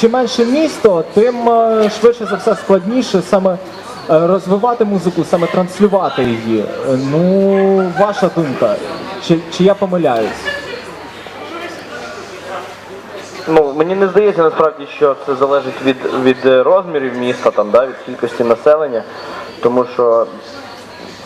чим менше місто, тим е, швидше за все складніше саме е, розвивати музику, саме транслювати її. Е, Ну, ваша думка, чи, чи я помиляюсь? Ну, мені не здається насправді, що це залежить від, від розмірів міста, там, да, від кількості населення, тому що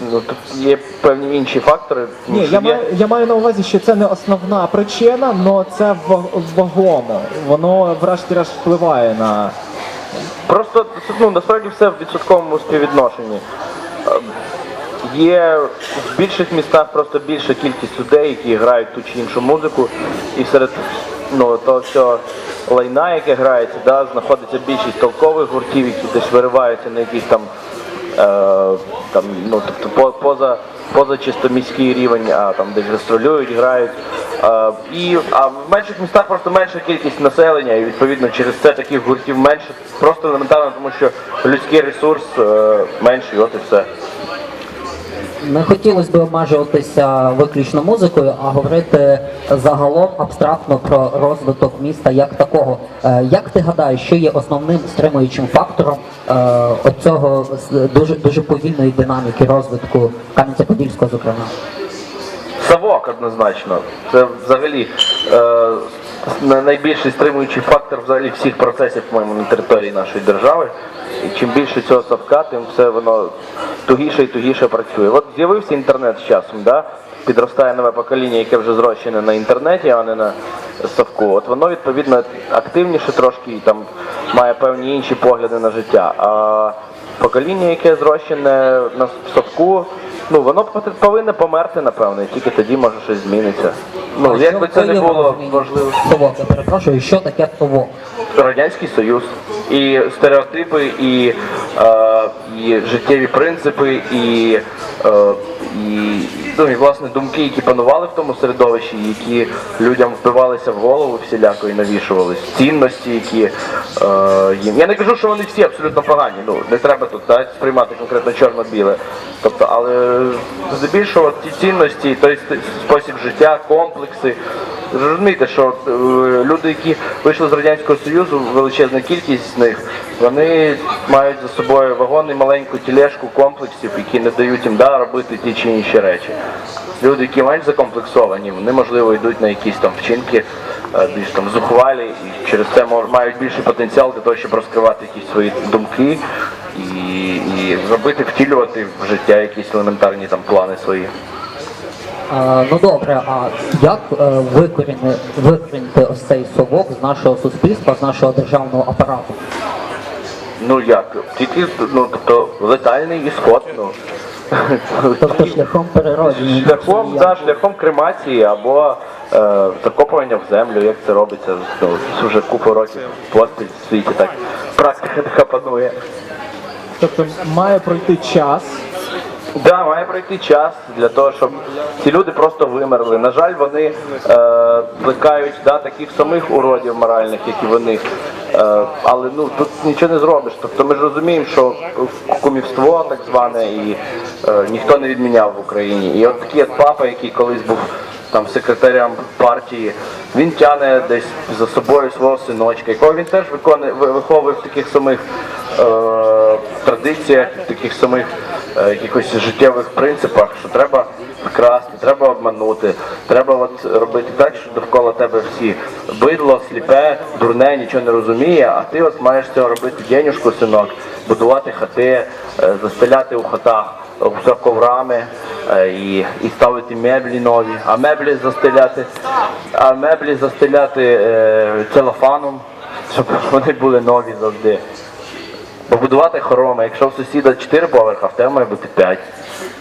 ну, тут є певні інші фактори. тому Ні, що я є- маю, я маю на увазі, що це не основна причина, але це ва- вагомо. Воно врешті-решт впливає на. Просто ну, насправді все в відсотковому співвідношенні. Е, Є в більших містах просто більша кількість людей, які грають ту чи іншу музику, і серед ну, того всього лайна, яке грається, да, знаходиться більшість толкових гуртів, які десь вириваються на якийсь там, там ну, тобто поза, поза чисто міський рівень, а там десь гастролюють, грають. Е, і, а в менших містах просто менша кількість населення, і відповідно через це таких гуртів менше. Просто елементарно, тому що людський ресурс е, менший, от і все. Не хотілося б обмежуватися виключно музикою, а говорити загалом абстрактно про розвиток міста як такого. Е, Як ти гадаєш, що є основним стримуючим фактором е, оцього дуже дуже повільної динаміки розвитку Кам'янця-Подільського, зокрема? Савок однозначно. Це взагалі е, найбільший стримуючий фактор взагалі всіх процесів, по-моєму, на території нашої держави. І чим більше цього совка, тим все воно тугіше і тугіше працює. От з'явився інтернет з часом, да? підростає нове покоління, яке вже зрощене на інтернеті, а не на совку. От воно відповідно активніше трошки і там має певні інші погляди на життя. А покоління, яке зрощене на совку, ну воно повинно померти, напевно, і тільки тоді може щось зміниться. Ну, якби це не було важливо. Совок, я перепрошую, що таке совок? Радянський Союз, і стереотипи, і, е, і життєві принципи, і, е, і, ну, і власне думки, які панували в тому середовищі, які людям вбивалися в голову всіляко і навішувались, цінності, які е, їм. Я не кажу, що вони всі абсолютно погані. Ну не треба тут да, сприймати конкретно чорно-біле. Тобто, але здебільшого ті цінності, той спосіб життя, комплекси. Розумієте, що е, люди, які вийшли з Радянського Союзу, величезна кількість з них, вони мають за собою вагон і маленьку тілешку комплексів, які не дають їм да, робити ті чи інші речі. Люди, які менш закомплексовані, вони можливо йдуть на якісь там вчинки е, більш там зухвалі і через це мають більший потенціал для того, щоб розкривати якісь свої думки і, і зробити, втілювати в життя якісь елементарні там плани свої. Е, Ну добре, а як е, викорінити ось цей совок з нашого суспільства, з нашого державного апарату? Ну як? Тільки ну тобто летальний ісход, ну. Тобто шляхом переродження. Шляхом да, шляхом кремації або е, закопування в землю, як це робиться ну, вже купу років поспіль в світі, так практика така панує. Тобто має пройти час. Да, має пройти час для того, щоб ці люди просто вимерли. На жаль, вони е, плекають да, таких самих уродів моральних, як і вони. Е, але ну тут нічого не зробиш. Тобто ми ж розуміємо, що кумівство так зване і е, ніхто не відміняв в Україні. І от такий от папа, який колись був там секретарем партії, він тягне десь за собою свого синочка, якого він теж виконує, виховує в таких самих е, традиціях, в таких самих якихось життєвих принципах, що треба вкрасти, треба обманути, треба от робити так, що довкола тебе всі бидло, сліпе, дурне, нічого не розуміє, а ти от маєш цього робити денюжку, синок, будувати хати, е, застеляти у хатах все коврами е, і, і ставити меблі нові, а меблі застеляти, а меблі застеляти е, целофаном, щоб вони були нові завжди. Побудувати хороми, якщо в сусіда 4 поверха, в тебе має бути 5.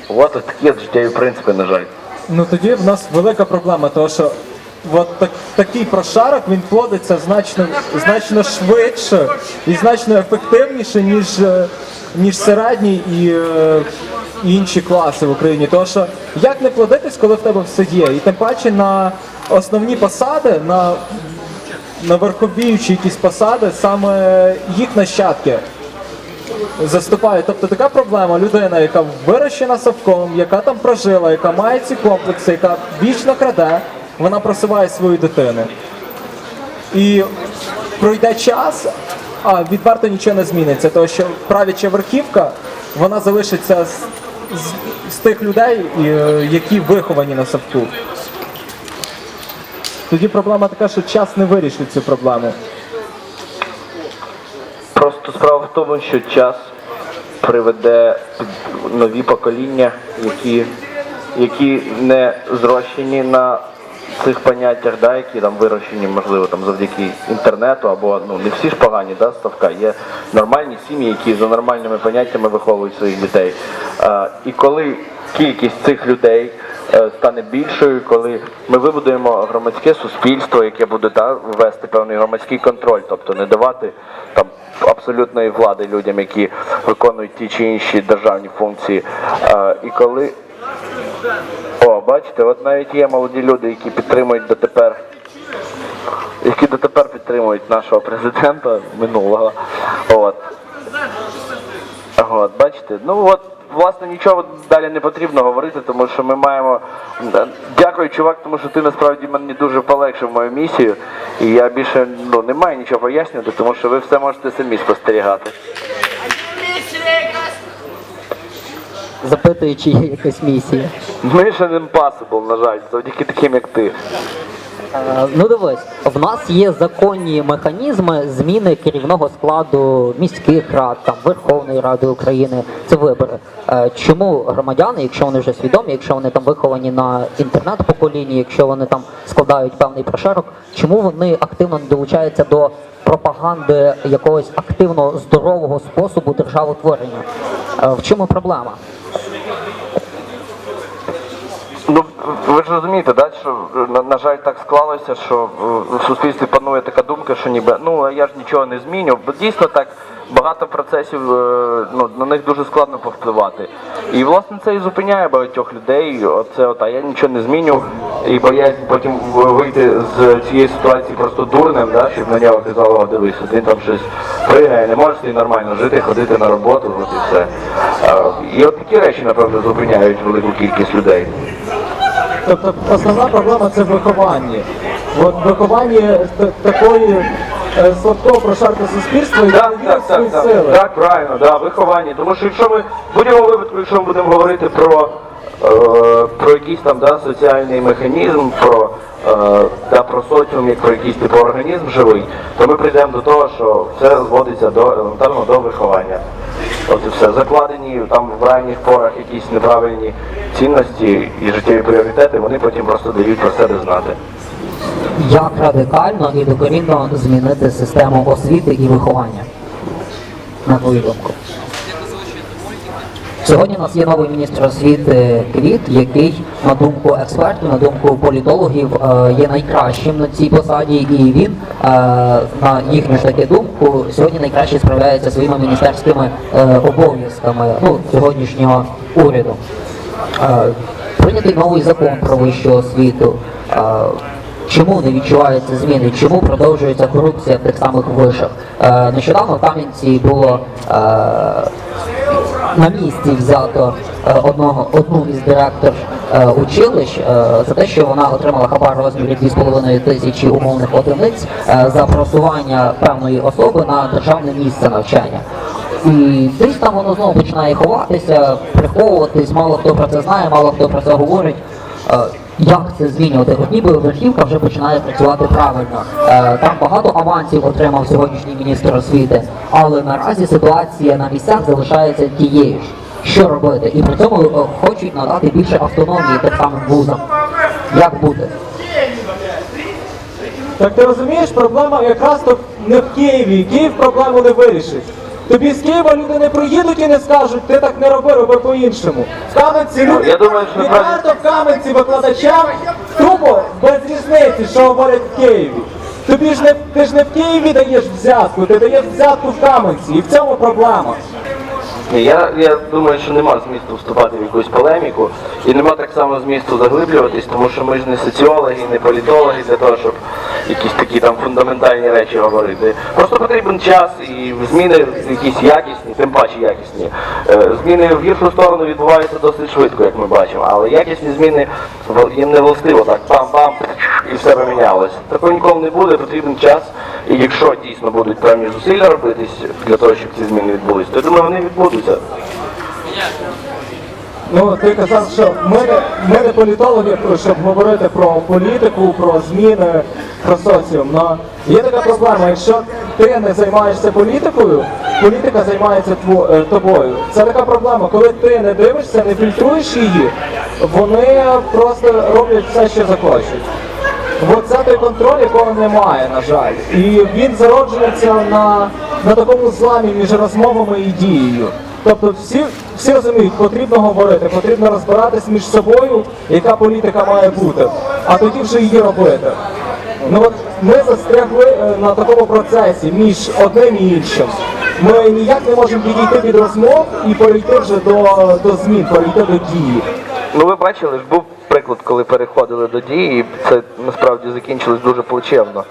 От такі от життєві принципи, на жаль. Ну тоді в нас велика проблема, тому що от так, такий прошарок він плодиться значно, значно швидше і значно ефективніше, ніж, е, ніж середній і, е, і інші класи в Україні. Тому що як не плодитись, коли в тебе все є? І тим паче на основні посади, на, на верховіючі якісь посади, саме їх нащадки заступають. Тобто така проблема, людина, яка вирощена совком, яка там прожила, яка має ці комплекси, яка вічно краде, вона просиває свою дитину. І пройде час, а відверто нічого не зміниться, тому що правяча верхівка вона залишиться з, з, з тих людей, е, які виховані на совку. Тоді проблема така, що час не вирішить цю проблему. Просто справа в тому, що час приведе нові покоління, які, які не зрощені на цих поняттях, да, які там вирощені, можливо, там завдяки інтернету, або ну не всі ж погані, да, ставка. Є нормальні сім'ї, які за нормальними поняттями виховують своїх дітей. А, і коли кількість цих людей е, стане більшою, коли ми вибудуємо громадське суспільство, яке буде да, ввести певний громадський контроль, тобто не давати там абсолютної влади людям, які виконують ті чи інші державні функції. І коли о, бачите, от навіть є молоді люди, які підтримують дотепер, які дотепер підтримують нашого президента минулого. От. От, бачите, ну от, власне, нічого далі не потрібно говорити, тому що ми маємо. Дякую, чувак, тому що ти насправді мені дуже полегшив мою місію. І я більше ну, не маю нічого пояснювати, тому що ви все можете самі спостерігати. Запитую, чи є якась місія. Mission impossible, на жаль, завдяки таким, як ти. Е, Ну дивись, в нас є законні механізми зміни керівного складу міських рад, там Верховної Ради України. Це вибори. Е, Чому громадяни, якщо вони вже свідомі, якщо вони там виховані на інтернет-поколінні, якщо вони там складають певний прошарок, чому вони активно не долучаються до пропаганди якогось активно здорового способу державотворення? Е, В чому проблема? Ну, ви ж розумієте, да, що на, на жаль так склалося, що в суспільстві панує така думка, що ніби ну я ж нічого не зміню. Бо дійсно так багато процесів е, ну, на них дуже складно повпливати. І власне це і зупиняє багатьох людей. Оце от, а я нічого не зміню. І боязнь потім вийти з цієї ситуації просто дурним, да, щоб на нього казали, дивись, він там щось пригає, не може собі нормально жити, ходити на роботу, от і все. Е, І от такі речі, напевно, зупиняють велику кількість людей. Тобто основна проблема це виховання. От виховання такої е, слабкого прошарку суспільства і Так, так, так, так, сили. так, правильно, да, виховання. Тому що якщо ми в будь-якому випадку, якщо ми будемо говорити про, е, про якийсь там да, соціальний механізм, про, е, да, про соціум, як про якийсь типу організм живий, то ми прийдемо до того, що все зводиться до елементарно до виховання. От і все. Закладені там в ранніх порах якісь неправильні цінності і життєві пріоритети, вони потім просто дають про себе знати. Як радикально і докорінно змінити систему освіти і виховання? На твою думку. Сьогодні у нас є новий міністр освіти Квіт, який, на думку експертів, на думку політологів, е, є найкращим на цій посаді, і він, е, на їхню ж таки думку, сьогодні найкраще справляється своїми міністерськими е, обов'язками ну, сьогоднішнього уряду. Прийнятий новий закон про вищу освіту. Чому не відчуваються зміни? Чому продовжується корупція в тих самих вишах? Нещодавно в Кам'янці було на місці взято е, одного одну із директор е, училищ е, за те, що вона отримала хабар розмірі 2,5 тисячі умовних одиниць за просування певної особи на державне місце навчання. І десь там воно знову починає ховатися, приховуватись, мало хто про це знає, мало хто про це говорить. Як це змінювати? От ніби верхівка вже починає працювати правильно. Е, Там багато авансів отримав сьогоднішній міністр освіти, але наразі ситуація на місцях залишається тією ж. Що робити? І при цьому е, хочуть надати більше автономії тим самим вузам. Як бути? Так ти розумієш, проблема якраз то не в Києві. Київ проблему не вирішить. Тобі з Києва люди не приїдуть і не скажуть, ти так не роби, роби по-іншому. В Кам'янці люди Я думаю, що відверто в Кам'янці викладачам тупо без різниці, що говорять в Києві. Тобі ж не ти ж не в Києві даєш взятку, ти даєш взятку в Кам'янці, і в цьому проблема. Ні, я, я думаю, що нема змісту вступати в якусь полеміку і нема так само змісту заглиблюватись, тому що ми ж не соціологи, не політологи для того, щоб якісь такі там фундаментальні речі говорити. Просто потрібен час і зміни якісь якісні, тим паче якісні. Е, Зміни в гіршу сторону відбуваються досить швидко, як ми бачимо, але якісні зміни їм не властиво так пам-пам і все помінялося. Такого ніколи не буде, потрібен час. І якщо дійсно будуть певні зусилля робитись для того, щоб ці зміни відбулись, то я думаю, вони відбудуться. Ну, ти казав, що ми ми не політологи, щоб говорити про політику, про зміни, про соціум. Но є така проблема, якщо ти не займаєшся політикою, політика займається е, тобою. Це така проблема, коли ти не дивишся, не фільтруєш її, вони просто роблять все, що захочуть. От це той контроль, якого немає, на жаль. І він зароджується на, на такому зламі між розмовами і дією. Тобто всі, всі розуміють, потрібно говорити, потрібно розбиратись між собою, яка політика має бути, а тоді вже її робити. Ну от ми застрягли е, на такому процесі між одним і іншим. Ми ніяк не можемо підійти від розмов і перейти вже до, до змін, перейти до дії. Ну ви бачили ж, був приклад, коли переходили до дії, і це насправді закінчилось дуже плачевно.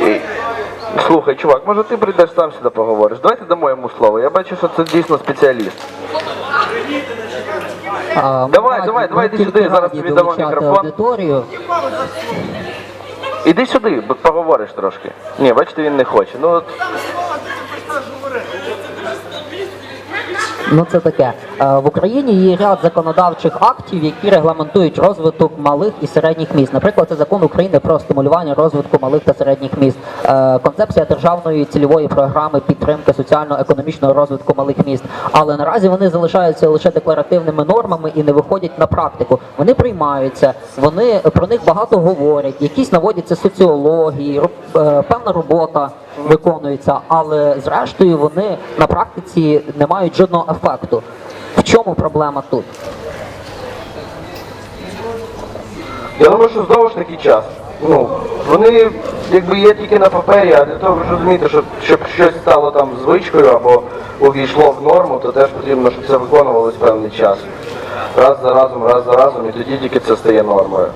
І... Слухай, чувак, може ти прийдеш сам сюди поговориш? Давайте дамо йому слово. Я бачу, що це дійсно спеціаліст. А, Давай, давай, давай, ти сюди, зараз тобі дамо мікрофон. аудиторію. Іди сюди, поговориш трошки. Ні, бачите, він не хоче. Ну от Ну це таке. Е, В Україні є ряд законодавчих актів, які регламентують розвиток малих і середніх міст. Наприклад, це закон України про стимулювання розвитку малих та середніх міст, Е, концепція державної цільової програми підтримки соціально-економічного розвитку малих міст. Але наразі вони залишаються лише декларативними нормами і не виходять на практику. Вони приймаються, вони про них багато говорять, якісь наводяться соціології, е, певна робота виконується, але зрештою вони на практиці не мають жодного ефекту. В чому проблема тут? Я думаю, що знову ж таки час. Ну, вони якби є тільки на папері, а для того ви ж розумієте, щоб, щоб щось стало там звичкою або увійшло в норму, то теж потрібно, щоб це виконувалось певний час. Раз за разом, раз за разом, і тоді тільки це стає нормою.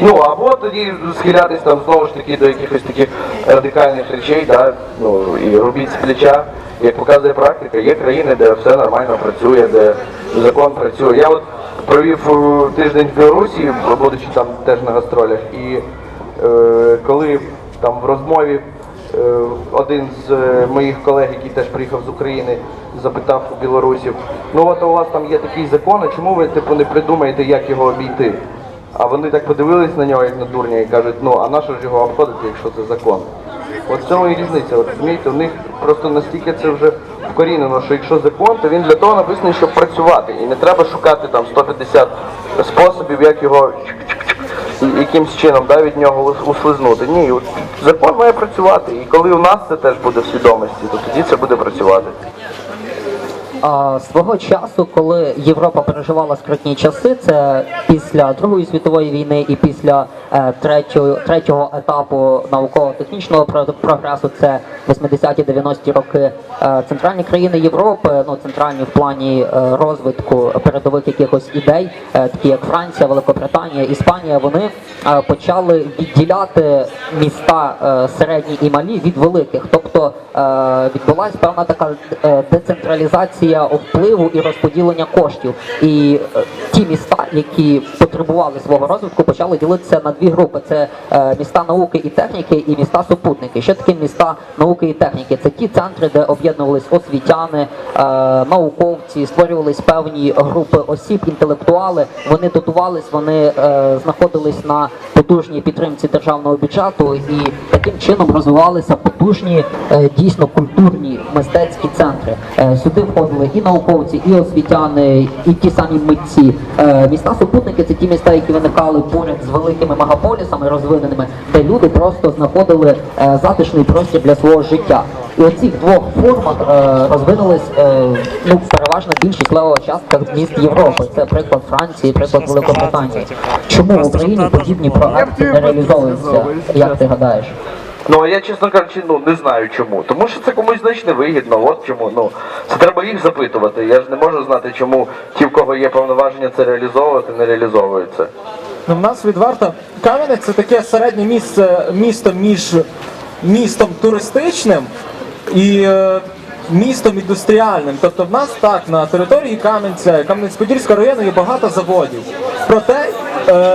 Ну, або тоді схилятись там знову ж таки до якихось таких радикальних речей, да, ну, і робіть з плеча. Як показує практика, є країни, де все нормально працює, де закон працює. Я от провів е, тиждень в Білорусі, будучи там теж на гастролях, і е, коли там в розмові е, один з е, моїх колег, який теж приїхав з України, запитав у білорусів, ну от у вас там є такий закон, а чому ви типу не придумаєте, як його обійти? А вони так подивились на нього, як на дурня, і кажуть, ну а на ж його обходити, якщо це закон? От в цьому і різниця. Розумієте, у них просто настільки це вже вкорінено, що якщо закон, то він для того написаний, щоб працювати. І не треба шукати там 150 способів, як його якимсь чином да, від нього ус- услизнути. Ні, закон має працювати. І коли у нас це теж буде в свідомості, то тоді це буде працювати. Свого часу, коли Європа переживала скрутні часи, це після Другої світової війни і після е, третього, третього етапу науково-технічного про- прогресу, це 80-ті 90-ті роки. е, центральні країни Європи, ну центральні в плані е, розвитку передових якихось ідей, такі як Франція, Великобританія, Іспанія, вони почали відділяти міста середні і малі від великих. Тобто відбулася певна така е, децентралізація впливу і розподілення коштів. І е, ті міста, які потребували свого розвитку, почали ділитися на дві групи: це е, міста науки і техніки, і міста супутники. Що таке міста науки і техніки? Це ті центри, де об'єднувались освітяни, е, науковці, створювались певні групи осіб, інтелектуали. Вони дотувались, вони знаходились на потужній підтримці державного бюджету і таким чином розвивалися потужні дійсно культурні мистецькі центри. Сюди входили і науковці, і освітяни, і ті самі митці. Е, Міста супутники це ті міста, які виникали поряд з великими мегаполісами розвиненими, де люди просто знаходили е, затишний простір для свого життя. І оцих двох формах е, розвинулись е, ну переважна більшість левова частка міст Європи. Це приклад Франції, приклад Великобританії. Чому в Україні подібні проекти не реалізовуються? Як ти гадаєш? Ну а я, чесно кажучи, ну не знаю чому. Тому що це комусь значить невигідно. От чому. Ну це треба їх запитувати. Я ж не можу знати, чому ті, в кого є повноваження це реалізовувати, не реалізовують це. Ну, в нас відверто Кам'янець це таке середнє місце, місто між містом туристичним і е, містом індустріальним. Тобто в нас так на території Кам'янця, Кам'янець-Подільського району є багато заводів. Проте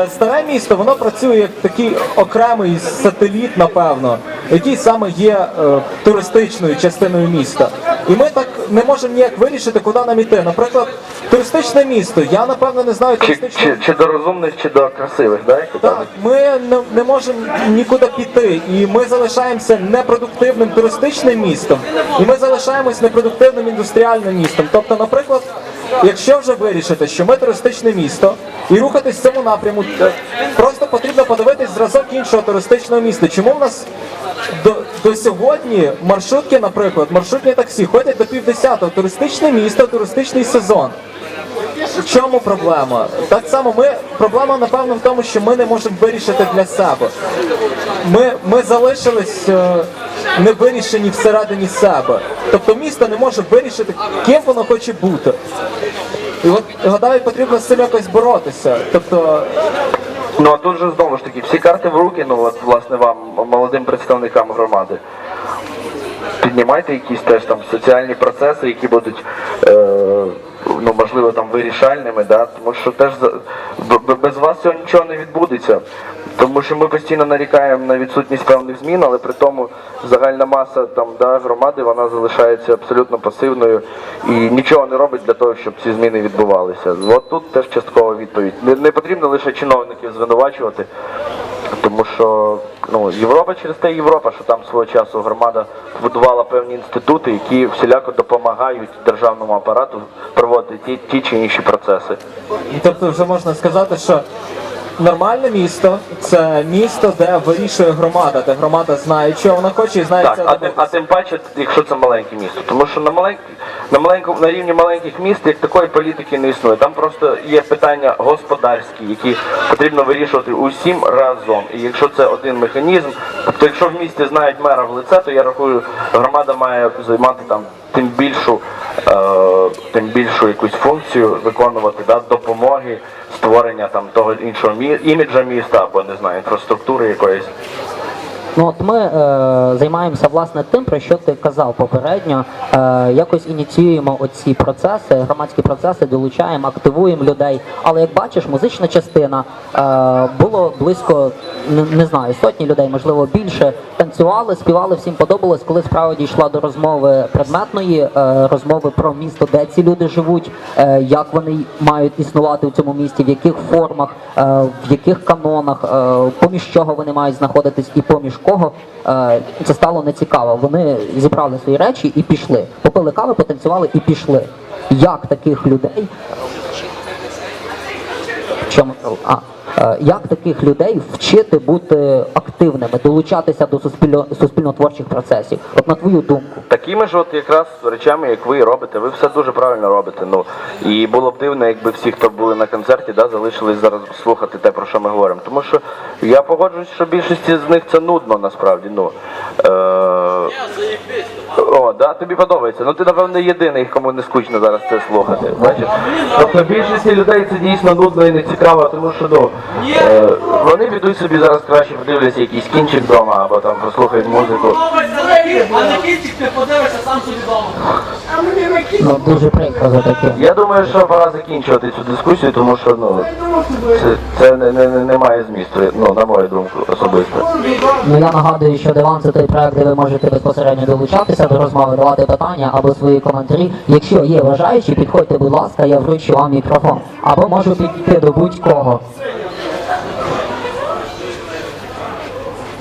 Старе місто воно працює як такий окремий сателіт, напевно, який саме є е, туристичною частиною міста. І ми так не можемо ніяк вирішити, куди нам іти. Наприклад, туристичне місто. Я напевно не знаю Чи, чи, чи до розумних, чи до красивих, да? Так, ми не, не можемо нікуди піти, і ми залишаємося непродуктивним туристичним містом, і ми залишаємось непродуктивним індустріальним містом. Тобто, наприклад, якщо вже вирішити, що ми туристичне місто, і рухатись в цьому напряму, то просто потрібно подивитись зразок іншого туристичного міста. Чому в нас до, до сьогодні маршрутки, наприклад, маршрутні таксі ходять до півдесятого туристичне місто, туристичний сезон. В чому проблема? Так само ми проблема напевно в тому, що ми не можемо вирішити для себе. Ми, ми залишились е, не вирішені всередині себе. Тобто місто не може вирішити, ким воно хоче бути. І от гадаю, потрібно з цим якось боротися. Тобто, Ну а тут же знову ж таки, всі карти в руки, ну от власне вам, молодим представникам громади. Піднімайте якісь теж там соціальні процеси, які будуть е, ну можливо там вирішальними, да? тому що теж без вас цього нічого не відбудеться. Тому що ми постійно нарікаємо на відсутність певних змін, але при тому загальна маса там да, громади вона залишається абсолютно пасивною і нічого не робить для того, щоб ці зміни відбувалися. От тут теж часткова відповідь. Не, не потрібно лише чиновників звинувачувати, тому що ну, Європа через те Європа, що там свого часу громада будувала певні інститути, які всіляко допомагають державному апарату проводити ті, ті чи інші процеси. і тобто вже можна сказати, що нормальне місто це місто, де вирішує громада, де громада знає, що вона хоче і знає Так, це а тим, а тим паче, якщо це маленьке місто. Тому що на маленьк, на маленькому на рівні маленьких міст як такої політики не існує. Там просто є питання господарські, які потрібно вирішувати усім разом. І якщо це один механізм, тобто якщо в місті знають мера в лице, то я рахую, громада має займати там тим більшу, тим більшу якусь функцію виконувати да, допомоги, створення там того іншого мі, іміджа міста або не знаю, інфраструктури якоїсь. Ну от ми е, займаємося власне тим, про що ти казав попередньо. Е, якось ініціюємо оці процеси, громадські процеси, долучаємо, активуємо людей. Але як бачиш, музична частина е, було близько не, не знаю, сотні людей, можливо більше. Танцювали, співали, всім подобалось. Коли справа дійшла до розмови предметної, е, розмови про місто, де ці люди живуть, е, як вони мають існувати в цьому місті, в яких формах, е, в яких канонах, е, поміж чого вони мають знаходитись і поміж кого, е, це стало нецікаво. Вони зібрали свої речі і пішли. Попили кави, потанцювали і пішли. Як таких людей Чому а, як таких людей вчити бути активними, долучатися до суспільно суспільно-творчих процесів? От на твою думку, Такими ж от якраз речами, як ви робите, ви все дуже правильно робите. Ну і було б дивно, якби всі, хто були на концерті, да, залишились зараз слухати те, про що ми говоримо. Тому що я погоджуюсь, що більшості з них це нудно насправді. Ну е... о, да, тобі подобається. Ну ти напевно єдиний, кому не скучно зараз це слухати. Бачиш? Тобто більшості людей це дійсно нудно і не цікаво, тому що ну е... вони підуть собі зараз краще подивляться якийсь кінчик вдома або там послухають музику. А на кінчик ти подивишся сам собі вдома. ну дуже прикро за таке. Я думаю, що пора закінчувати цю дискусію, тому що ну це, це не, не, не, не має змісту, ну на мою думку особисто. Ну я нагадую, що диван це той проект, де ви можете безпосередньо долучатися до розмови, давати питання або свої коментарі. Якщо є бажаючі, підходьте, будь ласка, я вручу вам мікрофон. Або можу підійти до будь-кого.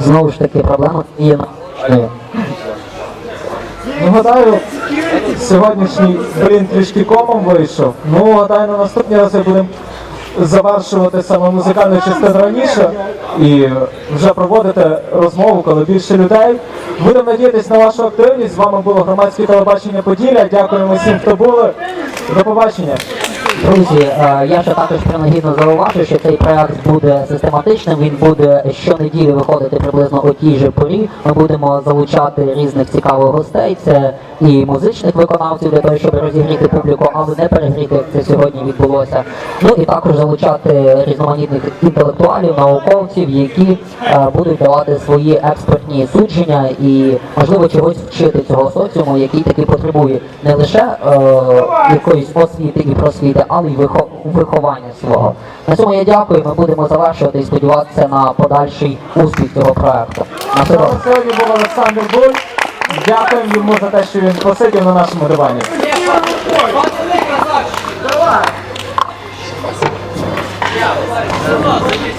Знову ж таки, проблема є на Ну, гадаю, сьогоднішній блін трішки комом вийшов. Ну, гадаю, на наступні рази будемо завершувати саме музикальну частину раніше і вже проводити розмову, коли більше людей. Будемо надіятися на вашу активність. З вами було громадське телебачення Поділля. Дякуємо всім, хто були. До побачення. Друзі, е, я ще також принагідно зауважу, що цей проект буде систематичним. Він буде щонеділі виходити приблизно о тій же порі. Ми будемо залучати різних цікавих гостей. Це і музичних виконавців для того, щоб розігріти публіку, але не перегріти, як це сьогодні відбулося. Ну і також залучати різноманітних інтелектуалів, науковців, які е, будуть давати свої експертні судження і можливо чогось вчити цього соціуму, який таки потребує не лише е, якоїсь освіти і просвіти, але й у виховання свого. На цьому я дякую. Ми будемо завершувати і сподіватися на подальший успіх цього проекту. На все. Сьогодні був Олександр Буль. Дякуємо йому за те, що він посидів на нашому дивані. Красавчик.